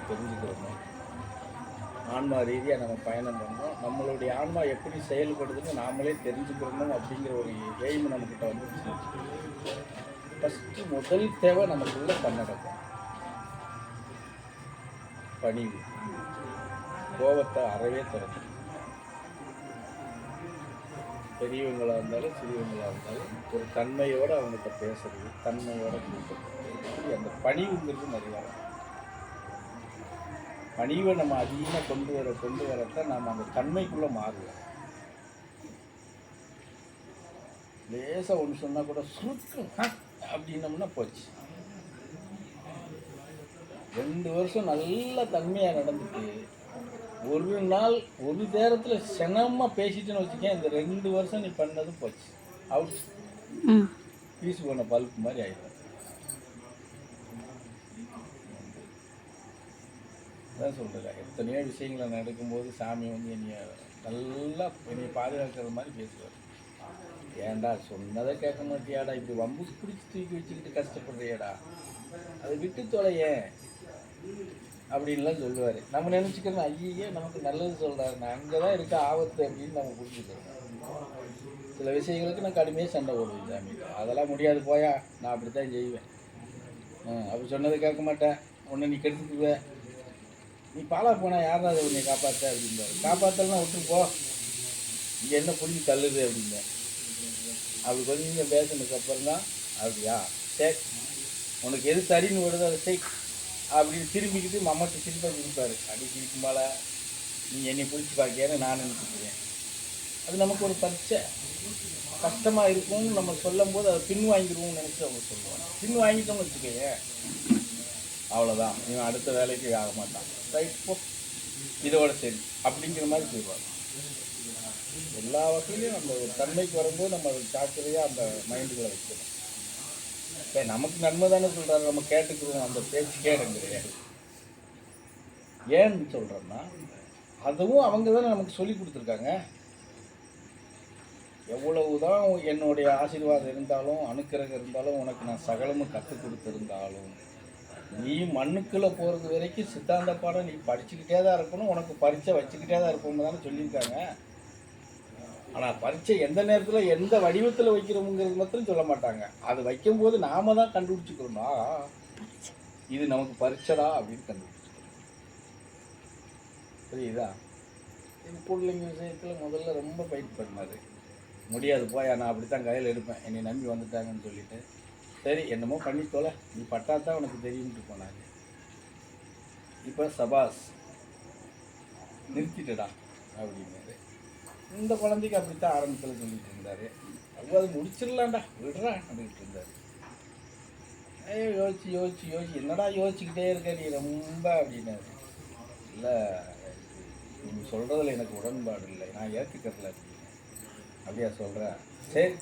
நம்ம ஆன்மா ரீதியாக நம்ம பயணம் பண்ணோம். நம்மளுடைய ஆன்மா எப்படி செயல்படுதுன்னு நாமளே தெரிஞ்சுக்கிறணும் அப்படிங்கிற ஒரு எய்ம் நம்மக்கிட்ட வந்துருச்சு. ஃபஸ்ட்டு முதல் தேவை நமக்குள்ள தன்னடக்கம். பணிவு. கோபத்தை அறவே திறக்கணும் பெரியவங்களாக இருந்தாலும் சிறியவங்களாக இருந்தாலும் ஒரு தன்மையோடு அவங்ககிட்ட பேசுறது தன்மையோட கொடுக்குறது அந்த பணிவுங்கிறது நிறையா வரும். பணிவை நம்ம அதிகமாக கொண்டு வர கொண்டு வரத்தான் நாம் அந்த தன்மைக்குள்ளே மாறுவோம். லேசாக ஒன்று சொன்னால் கூட சுருக்கு ஹ, அப்படின்னோம்னா போச்சு. ரெண்டு வருஷம் நல்ல தன்மையாக நடந்துட்டு ஒரு நாள் ஒரு நேரத்தில் செனமாக பேசிட்டுன்னு வச்சுக்கேன் இந்த ரெண்டு வருஷம் நீ பண்ணது போச்சு. அவுட் பீஸ் போன பல்ப் மாதிரி ஆயிடும். அதான் சொல்கிறேன் எத்தனையோ விஷயங்களை நடக்கும்போது சாமி வந்து என்னைய நல்லா என்னை பாதுகாக்கிற மாதிரி பேசுவார். ஏன்டா சொன்னதை கேட்க மாட்டியாடா? இப்படி வம்பு பிடிச்சி தூக்கி வச்சுக்கிட்டு கஷ்டப்படுறியாடா? அதை விட்டு தொலையேன் அப்படின்லாம் சொல்லுவார். நம்ம நினச்சிக்கிறோம் ஐயே நமக்கு நல்லது சொல்கிறாரு நான் அங்கே தான் இருக்க ஆபத்து அப்படின்னு நம்ம புரிஞ்சுக்கிறோம். சில விஷயங்களுக்கு நான் கடுமையாக சண்டை போடுவேன் சாமி. அதெல்லாம் முடியாது போயா. நான் அப்படி தான் செய்வேன். ஆ அப்படி சொன்னதை கேட்க மாட்டேன். உன்னை நீ கெடுத்துக்குவேன் நீ பாலா போனால் யாரா அதை உன்னை காப்பாற்ற அப்படிம்பாரு. காப்பாற்றலாம் விட்டு போ. இங்கே என்ன புரிஞ்சு தள்ளுது அப்படின்னு அப்படி கொஞ்சம் பேசினதுக்கு அப்புறம் தான் அப்படியா? சரி உனக்கு எது சரின்னு வருதோ அதை செய். அப்படின்னு திரும்பிக்கிட்டு மம்மட்டு திருப்பி கொடுப்பாரு. அப்படி திருக்கும்பால நீ என்னை பிடிச்சி பார்க்கியான்னு நான் நினச்சிக்கிறேன். அது நமக்கு ஒரு பச்சை கஷ்டமாக இருக்கும்னு நம்ம சொல்லும் போது அதை பின் வாங்கிடுவோம்னு நினச்சி அவங்க சொல்லுவாங்க பின் வாங்கிட்டோம்னு வச்சுக்கோங்க அவ்வளோதான் இவன் அடுத்த வேலைக்கு ஆக மாட்டான். ரைட் போ. இதோட சரி. அப்படிங்கிற மாதிரி போயிடுவாங்க எல்லா வகையிலையும் நம்ம ஒரு தன்மைக்கு வரும்போது நம்ம அதை ஜாக்கிரதையாக அந்த மைண்டுக்குள்ள வைக்கணும் சரி நமக்கு நன்மை தானே சொல்கிறாரு நம்ம கேட்டுக்கிறோம். அந்த பேச்சு கேடம் கிடையாது ஏன்னு சொல்கிறோம்னா அதுவும் அவங்க தானே நமக்கு சொல்லி கொடுத்துருக்காங்க. எவ்வளவுதான் என்னுடைய ஆசீர்வாதம் இருந்தாலும் அனுக்கிரகம் இருந்தாலும் உனக்கு நான் சகலமும் கற்றுக் கொடுத்துருந்தாலும் நீ மண்ணுக்குள்ளே போகிறது வரைக்கும் சித்தாந்த பாடம் நீ படிச்சுக்கிட்டே தான் இருக்கணும். உனக்கு பரீட்சை வச்சுக்கிட்டே தான் இருப்போம்னு தானே சொல்லியிருக்காங்க. ஆனால் பரீட்சை எந்த நேரத்தில் எந்த வடிவத்தில் வைக்கிறோமுங்கிறது மாத்திரம் சொல்ல மாட்டாங்க. அது வைக்கும்போது நாம தான் கண்டுபிடிச்சிக்கிறோம்னா இது நமக்கு பரீட்சைடா அப்படின்னு கண்டுபிடிச்சிக்கிறோம் புரியுதா? இது பிள்ளைங்க விஷயத்தில் முதல்ல ரொம்ப ஃபைட் பண்ணாரு. முடியாது போயா நான் அப்படி தான் கையில் எடுப்பேன். என்னை நம்பி வந்துட்டாங்கன்னு சொல்லிட்டு. சரி என்னமோ பண்ணி தொலை. நீ பட்டா தான் உனக்கு தெரியும்ட்டு போனாங்க இப்போ சபாஸ் நிறுத்திட்டடா அப்படின்னாரு. இந்த குழந்தைக்கு அப்படித்தான் ஆரம்பத்தில் சொல்லிட்டு இருந்தாரு. அவங்க அது முடிச்சிடலாம்டா விடுறா அப்படின்ட்டு இருந்தாரு. ஐயோ யோசிச்சு யோசிச்சு யோசிச்சு என்னடா யோசிச்சுக்கிட்டே இருக்க நீ ரொம்ப அப்படின்னாரு. இல்லை நீ சொல்கிறதுல எனக்கு உடன்பாடு இல்லை. நான் ஏற்றுக்கிறல அப்படியா சொல்கிறேன் சரி.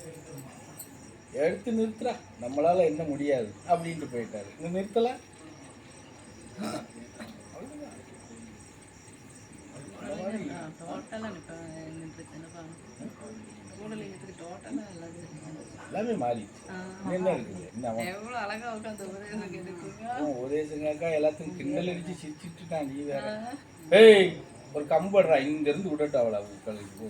எடுத்து நிறுத்துறா. நம்மளால் என்ன முடியாது. அப்படின்ட்டு போயிட்டாரு. இன்னும் நிறுத்தலை? எல்லாமே மாறிடுச்சு. என்ன இருக்குது? என்ன அவன்? உதயசங்காக்கா எல்லாத்தையும் கிண்டல் அடிச்சு சிரிச்சிட்டு நான் நீ வேற. ஏய் ஒரு கம்படுறா இங்கேருந்து விடட்டும் அவளை. போ.